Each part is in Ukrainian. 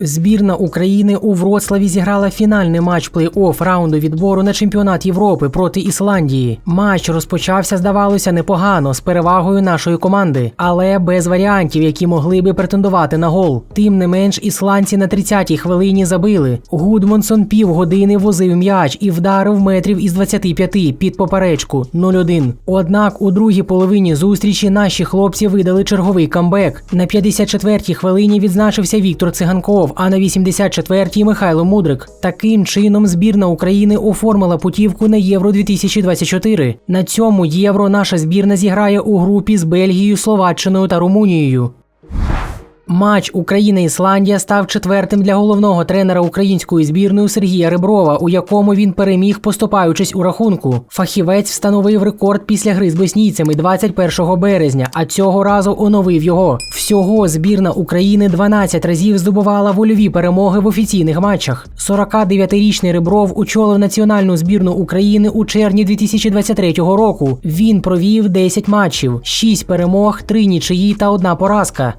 Збірна України у Вроцлаві зіграла фінальний матч плей-офф раунду відбору на чемпіонат Європи проти Ісландії. Матч розпочався, здавалося, непогано з перевагою нашої команди, але без варіантів, які могли би претендувати на гол. Тим не менш, ісландці на 30-й хвилині забили. Гудмонсон півгодини возив м'яч і вдарив метрів із 25 під поперечку 0-1. Однак у другій половині зустрічі наші хлопці видали черговий камбек. На 54-й хвилині відзначився Віктор Циганков, а на 84-й Михайло Мудрик. Таким чином збірна України оформила путівку на Євро 2024. На цьому євро наша збірна зіграє у групі з Бельгією, Словаччиною та Румунією. Матч Україна-Ісландія став четвертим для головного тренера української збірної Сергія Реброва, у якому він переміг, поступаючись у рахунку. Фахівець встановив рекорд після гри з боснійцями 21 березня, а цього разу оновив його. Всього збірна України 12 разів здобувала вольові перемоги в офіційних матчах. 49-річний Ребров очолив національну збірну України у червні 2023 року. Він провів 10 матчів, 6 перемог, 3 нічиї та одна поразка.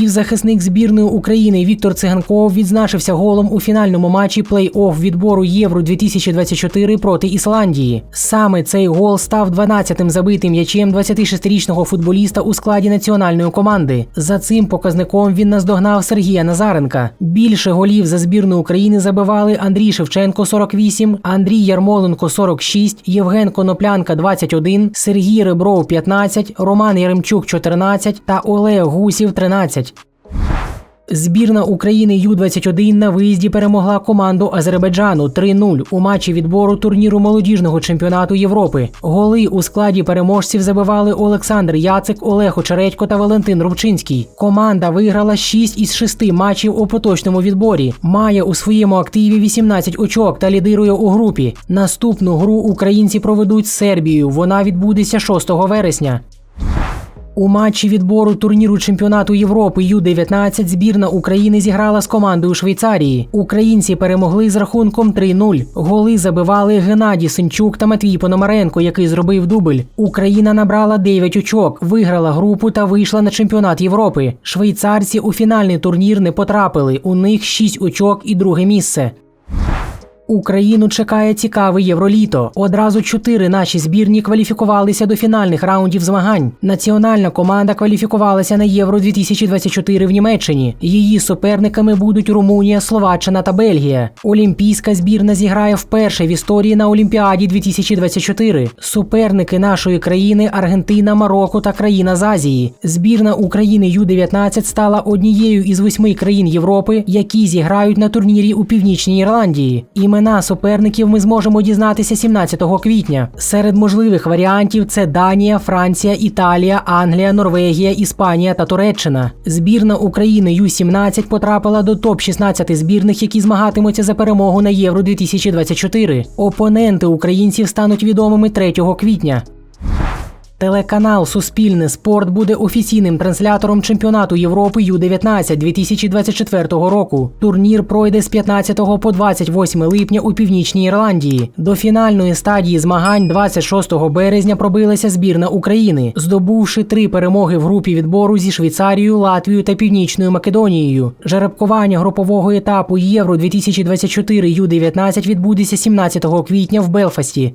Півзахисник збірної України Віктор Циганков відзначився голом у фінальному матчі плей-офф відбору Євро 2024 проти Ісландії. Саме цей гол став 12-тим забитим м'ячем 26-річного футболіста у складі національної команди. За цим показником він наздогнав Сергія Назаренка. Більше голів за збірну України забивали Андрій Шевченко 48, Андрій Ярмоленко 46, Євген Коноплянка 21, Сергій Ребров 15, Роман Яремчук 14 та Олег Гусів 13. Збірна України Ю-21 на виїзді перемогла команду Азербайджану 3-0 у матчі відбору турніру молодіжного чемпіонату Європи. Голи у складі переможців забивали Олександр Яцик, Олег Очередько та Валентин Рубчинський. Команда виграла 6 із 6 матчів у поточному відборі. Має у своєму активі 18 очок та лідирує у групі. Наступну гру українці проведуть з Сербією. Вона відбудеться 6 вересня. У матчі відбору турніру чемпіонату Європи Ю-19 збірна України зіграла з командою Швейцарії. Українці перемогли з рахунком 3-0. Голи забивали Геннадій Синчук та Матвій Пономаренко, який зробив дубль. Україна набрала 9 очок, виграла групу та вийшла на чемпіонат Європи. Швейцарці у фінальний турнір не потрапили. У них 6 очок і друге місце. Україну чекає цікаве євроліто. Одразу чотири наші збірні кваліфікувалися до фінальних раундів змагань. Національна команда кваліфікувалася на Євро 2024 в Німеччині. Її суперниками будуть Румунія, Словаччина та Бельгія. Олімпійська збірна зіграє вперше в історії на Олімпіаді 2024. Суперники нашої країни Аргентина, Марокко та країна з Азії. Збірна України Ю-19 стала однією із восьми країн Європи, які зіграють на турнірі у Північній Ірландії. Імена суперників ми зможемо дізнатися 17 квітня. Серед можливих варіантів це Данія, Франція, Італія, Англія, Норвегія, Іспанія та Туреччина. Збірна України Ю-17 потрапила до топ-16 збірних, які змагатимуться за перемогу на Євро 2024. Опоненти українців стануть відомими 3 квітня. Телеканал Суспільне спорт буде офіційним транслятором чемпіонату Європи Ю-19 2024 року. Турнір пройде з 15 по 28 липня у північній Ірландії. До фінальної стадії змагань 26 березня пробилася збірна України, здобувши три перемоги в групі відбору зі Швейцарією, Латвією та Північною Македонією. Жеребкування групового етапу Євро 2024 Ю-19 відбудеться 17 квітня в Белфасті.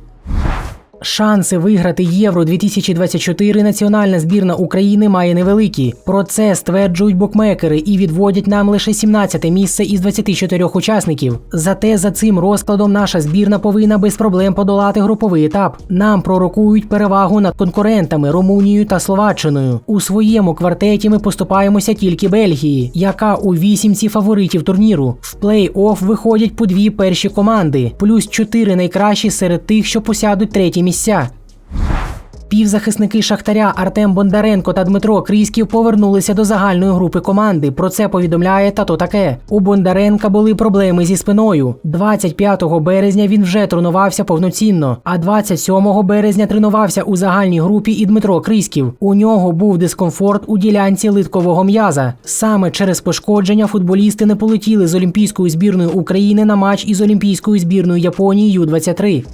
Шанси виграти Євро 2024 національна збірна України має невеликі. Про це стверджують букмекери і відводять нам лише 17 місце із 24 учасників. Зате за цим розкладом наша збірна повинна без проблем подолати груповий етап. Нам пророкують перевагу над конкурентами Румунією та Словаччиною. У своєму квартеті ми поступаємося тільки Бельгії, яка у вісімці фаворитів турніру. В плей-офф виходять по дві перші команди, плюс чотири найкращі серед тих, що посядуть треті місця. Півзахисники Шахтаря Артем Бондаренко та Дмитро Крісків повернулися до загальної групи команди. Про це повідомляє тато таке. У Бондаренка були проблеми зі спиною. 25 березня він вже тренувався повноцінно, а 27 березня тренувався у загальній групі і Дмитро Крісків. У нього був дискомфорт у ділянці литкового м'яза. Саме через пошкодження футболісти не полетіли з Олімпійською збірною України на матч із Олімпійською збірною Японії Ю-23.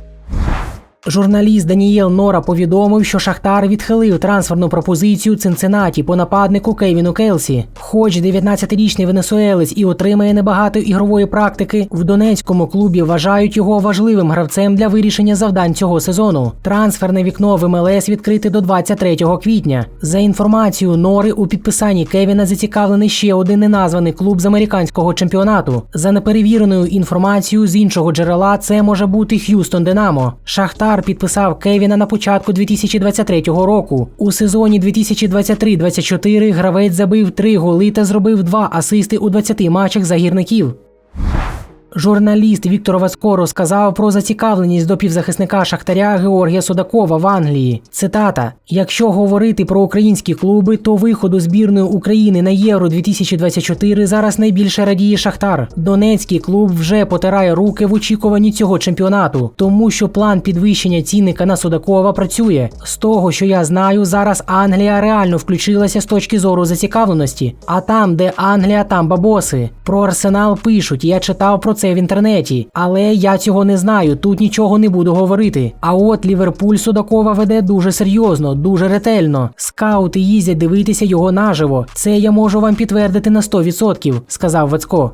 Журналіст Данієл Нора повідомив, що Шахтар відхилив трансферну пропозицію Цинциннаті по нападнику Кевіну Келсі. Хоч 19-річний венесуелець і отримає небагато ігрової практики, в донецькому клубі вважають його важливим гравцем для вирішення завдань цього сезону. Трансферне вікно в МЛС відкрите до 23 квітня. За інформацією Нори, у підписанні Кевіна зацікавлений ще один неназваний клуб з американського чемпіонату. За неперевіреною інформацією з іншого джерела, це може бути Х'юстон Динамо. Шахтар підписав Кевіна на початку 2023 року. У сезоні 2023-24 гравець забив три голи та зробив два асисти у 20 матчах за гірників. Журналіст Віктор Вацко розказав про зацікавленість до півзахисника Шахтаря Георгія Судакова в Англії. Цитата: Якщо говорити про українські клуби, то виходу збірної України на Євро 2024 зараз найбільше радіє Шахтар. Донецький клуб вже потирає руки в очікуванні цього чемпіонату, тому що план підвищення цінника на Судакова працює. З того, що я знаю, зараз Англія реально включилася з точки зору зацікавленості. А там, де Англія, там бабоси. Про арсенал пишуть. Я читав про це в інтернеті, але я цього не знаю. Тут нічого не буду говорити. А от Ліверпуль Судакова веде дуже серйозно, дуже ретельно. Скаути їздять дивитися його наживо. Це я можу вам підтвердити на 100%, сказав Вацко.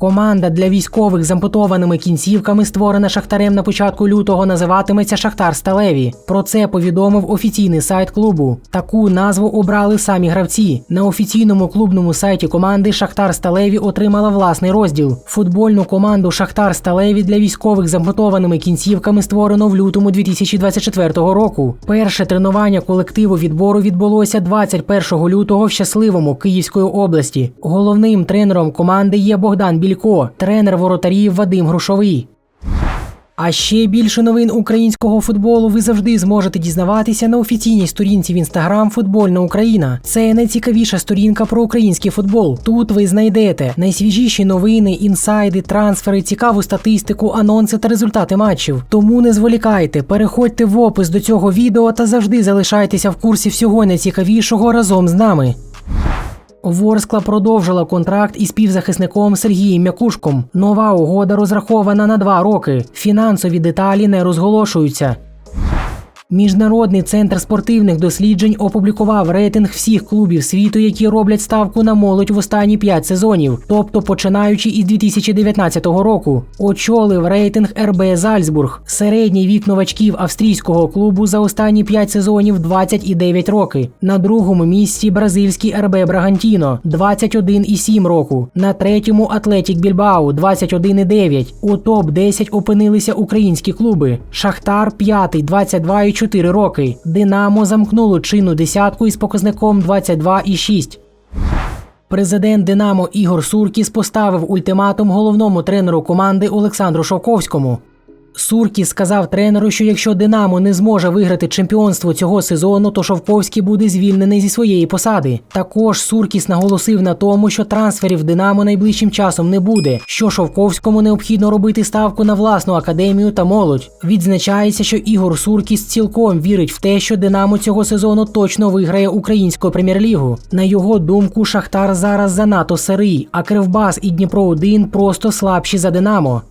Команда для військових з ампутованими кінцівками, створена Шахтарем на початку лютого, називатиметься Шахтар Сталеві. Про це повідомив офіційний сайт клубу. Таку назву обрали самі гравці. На офіційному клубному сайті команди Шахтар Сталеві отримала власний розділ. Футбольну команду Шахтар Сталеві для військових з ампутованими кінцівками створено в лютому 2024 року. Перше тренування колективу відбору відбулося 21 лютого в щасливому Київської області. Головним тренером команди є Богдан Білько, тренер воротарів Вадим Грушовий. А ще більше новин українського футболу ви завжди зможете дізнаватися на офіційній сторінці в інстаграм Футбольна Україна. Це найцікавіша сторінка про український футбол. Тут ви знайдете найсвіжіші новини, інсайди, трансфери, цікаву статистику, анонси та результати матчів. Тому не зволікайте, переходьте в опис до цього відео та завжди залишайтеся в курсі всього найцікавішого разом з нами. Ворскла продовжила контракт із півзахисником Сергієм Мякушком. Нова угода розрахована на два роки. Фінансові деталі не розголошуються. Міжнародний центр спортивних досліджень опублікував рейтинг всіх клубів світу, які роблять ставку на молодь в останні 5 сезонів, тобто починаючи із 2019 року. Очолив рейтинг РБ Зальцбург. Середній вік новачків австрійського клубу за останні 5 сезонів 29 роки. На другому місці бразильський РБ Брагантіно 21,7 року. На третьому Атлетік Більбау 21,9. У топ 10 опинилися українські клуби. Шахтар п'ятий 22,4 роки. Динамо замкнуло чинну десятку із показником 22,6. Президент Динамо Ігор Суркіс поставив ультиматум головному тренеру команди Олександру Шовковському. Суркіс сказав тренеру, що якщо Динамо не зможе виграти чемпіонство цього сезону, то Шовковський буде звільнений зі своєї посади. Також Суркіс наголосив на тому, що трансферів Динамо найближчим часом не буде. Що Шовковському необхідно робити ставку на власну академію та молодь. Відзначається, що Ігор Суркіс цілком вірить в те, що Динамо цього сезону точно виграє українську прем'єр-лігу. На його думку, Шахтар зараз занадто сирий, а Кривбас і Дніпро 1 просто слабші за Динамо.